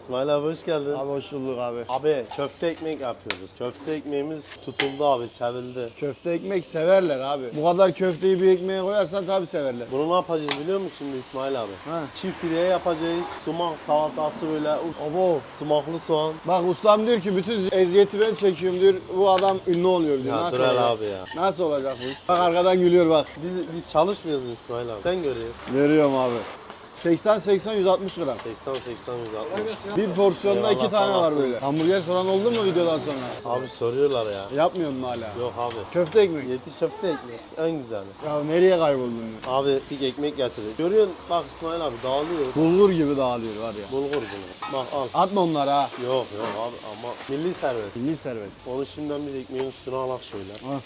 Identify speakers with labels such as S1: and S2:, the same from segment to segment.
S1: İsmail abi hoş geldin.
S2: Abi hoş bulduk abi.
S1: Abi köfte ekmek yapıyoruz. Köfte ekmeğimiz tutuldu abi, sevildi.
S2: Köfte ekmek severler abi. Bu kadar köfteyi bir ekmeğe koyarsan tabii severler.
S1: Bunu ne yapacağız biliyor musun şimdi İsmail abi?
S2: Ha.
S1: Çift pideye yapacağız. Sumak salatası böyle
S2: Abo.
S1: sumaklı soğan.
S2: Bak ustam diyor ki bütün eziyeti ben çekiyorum diyor. Bu adam ünlü oluyor diyor.
S1: Ya
S2: Nasıl
S1: dur hele
S2: olacak?
S1: abi ya.
S2: Nasıl olacak bu? Bak arkadan gülüyor bak.
S1: Biz, biz çalışmıyoruz İsmail abi. Sen görüyorsun.
S2: Veriyorum abi. 80 80 160 gram.
S1: 80 80 160.
S2: Bir porsiyonda
S1: Eyvallah,
S2: iki tane
S1: sağ
S2: var
S1: olasın.
S2: böyle. Hamburger soran oldu mu videodan sonra?
S1: Abi soruyorlar ya.
S2: Yapmıyorsun mu hala?
S1: Yok abi.
S2: Köfte ekmek.
S1: Yetiş köfte ekmek. En güzeli.
S2: Ya nereye kayboldun ya?
S1: Abi bir ekmek getirdik. Görüyorsun bak İsmail abi dağılıyor.
S2: Bulgur gibi dağılıyor var ya.
S1: Bulgur bunu. Bak al.
S2: Atma onları ha.
S1: Yok yok abi ama milli servet.
S2: Milli servet.
S1: Onu şimdiden bir ekmeğin üstüne alak şöyle.
S2: Ha.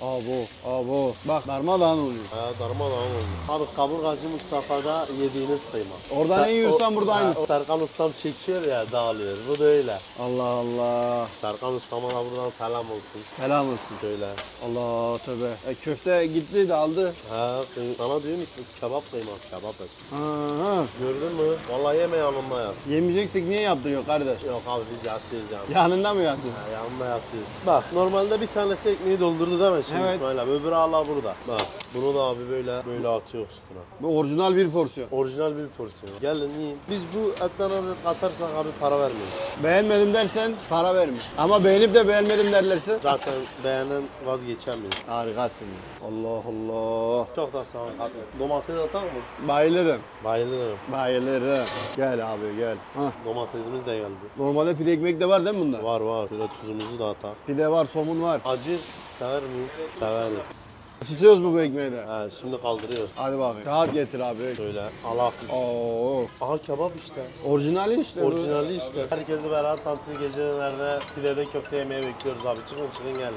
S2: Abo, abo. Bak darmadağın oluyor.
S1: Ha, darmadağın oldu. Abi kaburgacı Mustafa'da yediğiniz kıyma.
S2: Oradan
S1: Ser-
S2: en
S1: o-
S2: burada
S1: o Serkan Ustam çekiyor ya dağılıyor. Bu da öyle.
S2: Allah Allah.
S1: Serkan Ustam'a da buradan selam olsun.
S2: Selam olsun.
S1: Şöyle.
S2: Allah tövbe. E, köfte gitti de aldı.
S1: Ha, kıy- sana diyorum ki kebap kıyma, kebap et.
S2: Ha, ha.
S1: Gördün mü? Vallahi yeme yanında yat.
S2: Yemeyeceksek niye yaptırıyor kardeş?
S1: Yok abi biz yatıyoruz yani.
S2: Yanında mı yattın?
S1: Ha, yanında yatıyoruz. Bak normalde bir tanesi ekmeği doldurdu değil mi şimdi
S2: Evet.
S1: İsmail abi? Öbürü hala burada. Bak bunu da abi böyle böyle atıyor üstüne.
S2: Bu orijinal bir porsiyon.
S1: Orijinal bir porsiyon. Gelin yiyin. Biz bu etten adet katarsak abi para vermiyoruz.
S2: Beğenmedim dersen para verme. Ama beğenip de beğenmedim derlerse
S1: Zaten beğenen vazgeçemiyor.
S2: harikasın. Allah Allah.
S1: Çok da sağ ol. Domates atar mı?
S2: Bayılırım.
S1: Bayılırım.
S2: Bayılırım. Gel abi gel. Hah.
S1: Domatesimiz de geldi.
S2: Normalde pide ekmek de var değil mi bunda?
S1: Var var. Şöyle tuzumuzu da atar.
S2: Pide var, somun var.
S1: Acı sever miyiz? Severiz.
S2: Isıtıyoruz mu bu ekmeği de?
S1: He, şimdi kaldırıyoruz.
S2: Hadi bakayım. Kağıt getir abi.
S1: Şöyle alak.
S2: Oo.
S1: Aha kebap işte.
S2: Orijinali işte bu.
S1: Orijinali işte. Herkesi Berat Tantili gecelerde pidede köfte yemeye bekliyoruz abi. Çıkın çıkın gelin.